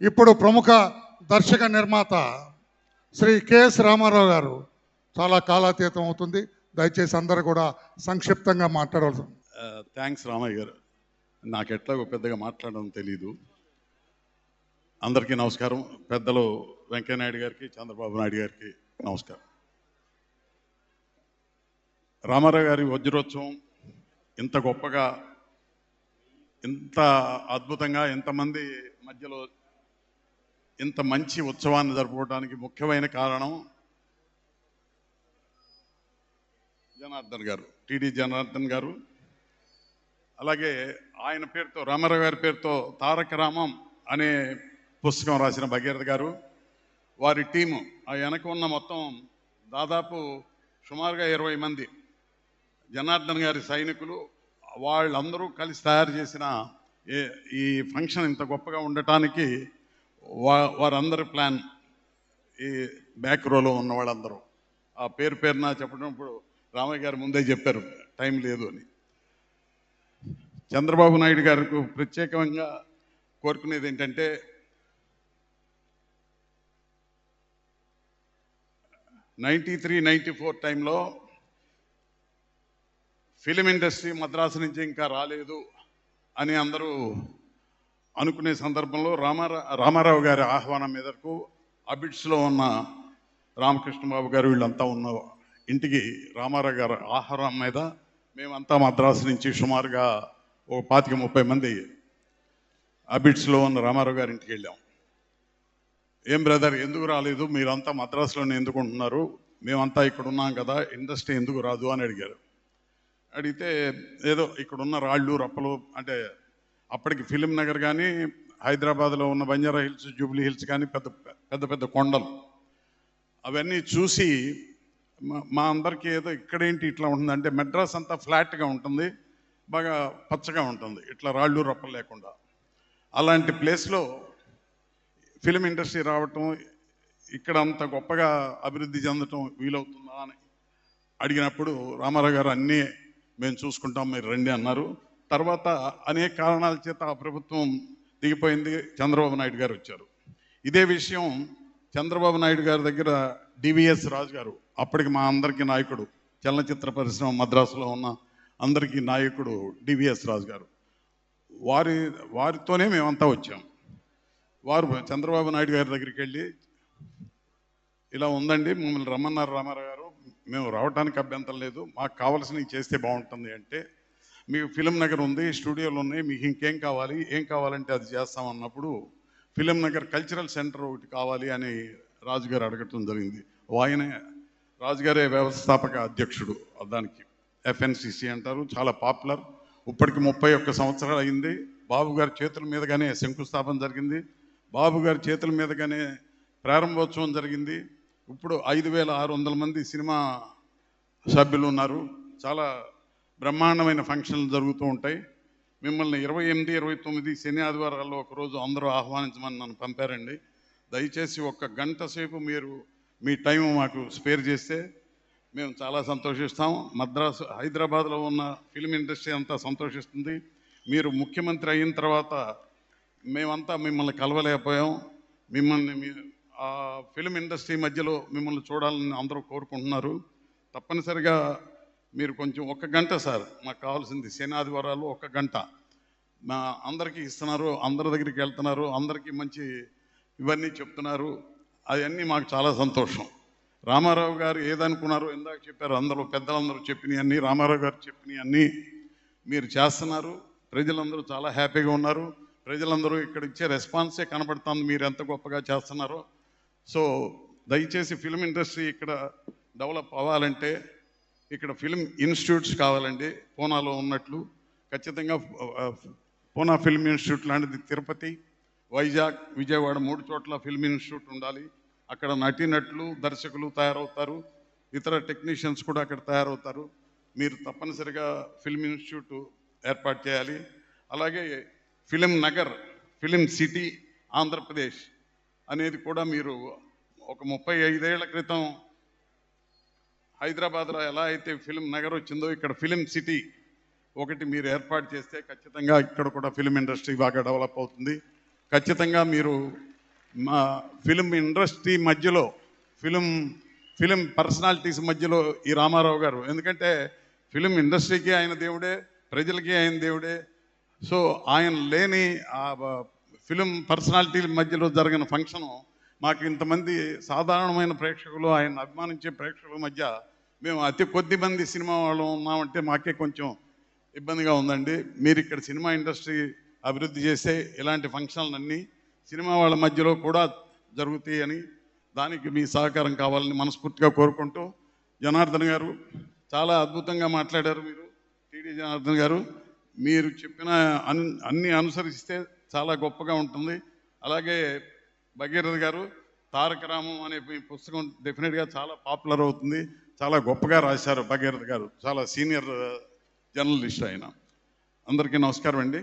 ఇప్పుడు ప్రముఖ దర్శక నిర్మాత శ్రీ కెఎస్ రామారావు గారు చాలా కాలాతీతం అవుతుంది. దయచేసి అందరూ కూడా సంక్షిప్తంగా మాట్లాడవలసి థ్యాంక్స్ రామయ్య గారు. నాకు ఎట్లాగో పెద్దగా మాట్లాడడం తెలీదు. అందరికీ నమస్కారం. పెద్దలు వెంకయ్యనాయుడు గారికి చంద్రబాబు నాయుడు గారికి నమస్కారం. రామారావు గారి వజ్రోత్సవం ఇంత గొప్పగా ఇంత అద్భుతంగా ఇంతమంది మధ్యలో ఇంత మంచి ఉత్సవాన్ని జరుపుకోవడానికి ముఖ్యమైన కారణం జనార్దన్ గారు టీడీ జనార్దన్ గారు. అలాగే ఆయన పేరుతో రామారావు గారి పేరుతో తారక రామం అనే పుస్తకం రాసిన భగీరథ గారు వారి టీము ఆ వెనక ఉన్న మొత్తం దాదాపు సుమారుగా ఇరవై మంది జనార్దన్ గారి సైనికులు వాళ్ళందరూ కలిసి తయారు చేసిన ఈ ఫంక్షన్ ఇంత గొప్పగా ఉండటానికి వా వారందరి ప్లాన్ ఈ బ్యాక్ రోలో ఉన్న వాళ్ళందరూ. ఆ పేరు పేరున చెప్పినప్పుడు రామయ్య గారు ముందే చెప్పారు టైం లేదు అని. చంద్రబాబు నాయుడు గారికి ప్రత్యేకంగా కోరుకునేది ఏంటంటే నైంటీ త్రీ నైంటీ ఫోర్ టైంలో ఫిలిం ఇండస్ట్రీ మద్రాసు నుంచి ఇంకా రాలేదు అని అందరూ అనుకునే సందర్భంలో రామారా రామారావు గారి ఆహ్వానం మీదకు అబిడ్స్లో ఉన్న రామకృష్ణబాబు గారు వీళ్ళంతా ఉన్న ఇంటికి రామారావు గారి ఆహారం మీద మేమంతా మద్రాసు నుంచి సుమారుగా ఒక పాతిక ముప్పై మంది అబిడ్స్లో ఉన్న రామారావు గారి ఇంటికి వెళ్ళాం. ఏం బ్రదర్ ఎందుకు రాలేదు? మీరంతా మద్రాసులోనే ఎందుకు ఉంటున్నారు మేమంతా ఇక్కడ ఉన్నాం కదా ఇండస్ట్రీ ఎందుకు రాదు? అని అడిగారు. అడిగితే ఏదో ఇక్కడ ఉన్న రాళ్ళు రప్పలు అంటే అప్పటికి ఫిలిం నగర్ కానీ హైదరాబాద్లో ఉన్న బంజారా హిల్స్ జూబ్లీ హిల్స్ కానీ పెద్ద పెద్ద పెద్ద కొండలు. అవన్నీ చూసి మా- మా అందరికీ ఏదో ఇక్కడేంటి ఇట్లా ఉంటుంది అంటే మెడ్రాస్ అంతా ఫ్లాట్గా ఉంటుంది బాగా పచ్చగా ఉంటుంది ఇట్లా రాళ్ళు రొప్పలు లేకుండా. అలాంటి ప్లేస్లో ఫిలిం ఇండస్ట్రీ రావటం ఇక్కడ అంత గొప్పగా అభివృద్ధి చెందటం వీలవుతుందా అని అడిగినప్పుడు రామారావు గారు అన్నీ మేము చూసుకుంటాం మీరు రండి అన్నారు. తర్వాత అనేక కారణాల చేత ఆ ప్రభుత్వం దిగిపోయింది. చంద్రబాబు నాయుడు గారు వచ్చారు. ఇదే విషయం చంద్రబాబు నాయుడు గారి దగ్గర డివిఎస్ రాజు గారు అప్పటికి మా అందరికీ నాయకుడు చలనచిత్ర పరిశ్రమ మద్రాసులో ఉన్న అందరికీ నాయకుడు డివిఎస్ రాజు గారు. వారి వారితోనే మేమంతా వచ్చాం. వారు చంద్రబాబు నాయుడు గారి దగ్గరికి వెళ్ళి ఇలా ఉందండి మమ్మల్ని రమ్మన్నారు రామారావు గారు మేము రావడానికి అభ్యంతరం లేదు మాకు కావాల్సినవి చేస్తే బాగుంటుంది అంటే మీకు ఫిలిం నగర్ ఉంది స్టూడియోలు ఉన్నాయి మీకు ఇంకేం కావాలి ఏం కావాలంటే అది చేస్తాం అన్నప్పుడు ఫిలిం నగర్ కల్చరల్ సెంటర్ ఒకటి కావాలి అని రాజుగారు అడగటం జరిగింది. ఆయనే రాజుగారే వ్యవస్థాపక అధ్యక్షుడు దానికి. ఎఫ్ఎన్సిసి అంటారు చాలా పాపులర్. ఇప్పటికి ముప్పై ఒక్క సంవత్సరాలు అయింది. బాబు గారి చేతుల మీదగానే శంకుస్థాపన జరిగింది. బాబు గారి చేతుల మీదగానే ప్రారంభోత్సవం జరిగింది. ఇప్పుడు ఐదు వేల ఆరు వందల మంది సినిమా సభ్యులు ఉన్నారు. చాలా బ్రహ్మాండమైన ఫంక్షన్లు జరుగుతూ ఉంటాయి. మిమ్మల్ని ఇరవై ఎనిమిది ఇరవై తొమ్మిది శని ఆదివారాల్లో ఒకరోజు అందరూ ఆహ్వానించమని నన్ను పంపారండి. దయచేసి ఒక్క గంట సేపు మీరు మీ టైం మాకు స్పేర్ చేస్తే మేము చాలా సంతోషిస్తాం. మద్రాసు హైదరాబాద్లో ఉన్న ఫిలిం ఇండస్ట్రీ అంతా సంతోషిస్తుంది. మీరు ముఖ్యమంత్రి అయిన తర్వాత మేమంతా మిమ్మల్ని కలవలేకపోయాం. మిమ్మల్ని మీ ఫిలిం ఇండస్ట్రీ మధ్యలో మిమ్మల్ని చూడాలని అందరూ కోరుకుంటున్నారు. తప్పనిసరిగా మీరు కొంచెం ఒక గంట సార్ మాకు కావాల్సింది శని ఆదివారాలు ఒక గంట. మా అందరికీ ఇస్తున్నారు అందరి దగ్గరికి వెళ్తున్నారు అందరికీ మంచి ఇవన్నీ చెప్తున్నారు. అవన్నీ మాకు చాలా సంతోషం. రామారావు గారు ఏదనుకున్నారో ఇందాక చెప్పారు అందరూ పెద్దలందరూ చెప్పినవన్నీ రామారావు గారు చెప్పినవి అన్నీ మీరు చేస్తున్నారు. ప్రజలందరూ చాలా హ్యాపీగా ఉన్నారు. ప్రజలందరూ ఇక్కడ ఇచ్చే రెస్పాన్సే కనబడుతుంది మీరు ఎంత గొప్పగా చేస్తున్నారో. సో దయచేసి ఫిలిం ఇండస్ట్రీ ఇక్కడ డెవలప్ అవ్వాలంటే ఇక్కడ ఫిలిం ఇన్స్టిట్యూట్స్ కావాలండి. పూనాలో ఉన్నట్లు. ఖచ్చితంగా పూనా ఫిల్మ్ ఇన్స్టిట్యూట్ లాంటిది తిరుపతి వైజాగ్ విజయవాడ మూడు చోట్ల ఫిల్మ్ ఇన్స్టిట్యూట్ ఉండాలి. అక్కడ నటినట్లు దర్శకులు తయారవుతారు. ఇతర టెక్నీషియన్స్ కూడా అక్కడ తయారవుతారు. మీరు తప్పనిసరిగా ఫిల్మ్ ఇన్స్టిట్యూట్ ఏర్పాటు చేయాలి. అలాగే film Nagar film city Andhra Pradesh అనేది కూడా మీరు ఒక ముప్పై ఐదేళ్ళ క్రితం హైదరాబాద్లో ఎలా అయితే ఫిలిం నగర్ వచ్చిందో ఇక్కడ ఫిలిం సిటీ ఒకటి మీరు ఏర్పాటు చేస్తే ఖచ్చితంగా ఇక్కడ కూడా ఫిలిం ఇండస్ట్రీ బాగా డెవలప్ అవుతుంది. ఖచ్చితంగా మీరు మా ఫిలిం ఇండస్ట్రీ మధ్యలో ఫిలిం ఫిలిం పర్సనాలిటీస్ మధ్యలో ఈ రామారావు గారు ఎందుకంటే ఫిలిం ఇండస్ట్రీకి ఆయన దేవుడే ప్రజలకి ఆయన దేవుడే. సో ఆయన లేని ఆ ఫిలిం పర్సనాలిటీల మధ్యలో జరిగిన ఫంక్షను మాకు ఇంతమంది సాధారణమైన ప్రేక్షకులు ఆయన అభిమానించే ప్రేక్షకుల మధ్య మేము అతి కొద్ది మంది సినిమా వాళ్ళు ఉన్నామంటే మాకే కొంచెం ఇబ్బందిగా ఉందండి. మీరు ఇక్కడ సినిమా ఇండస్ట్రీ అభివృద్ధి చేసే ఇలాంటి ఫంక్షన్లన్నీ సినిమా వాళ్ళ మధ్యలో కూడా జరుగుతాయి అని దానికి మీ సహకారం కావాలని మనస్ఫూర్తిగా కోరుకుంటూ జనార్దన్ గారు చాలా అద్భుతంగా మాట్లాడారు మీరు టీడీ జనార్దన్ గారు. మీరు చెప్పిన అన్ అన్ని అనుసరిస్తే చాలా గొప్పగా ఉంటుంది. అలాగే భగీరథ గారు తారక రామం అనే పుస్తకం డెఫినెట్గా చాలా పాపులర్ అవుతుంది. చాలా గొప్పగా రాశారు భగీరథ గారు. చాలా సీనియర్ జర్నలిస్ట్ uh, ఆయన. అందరికీ నమస్కారం అండి.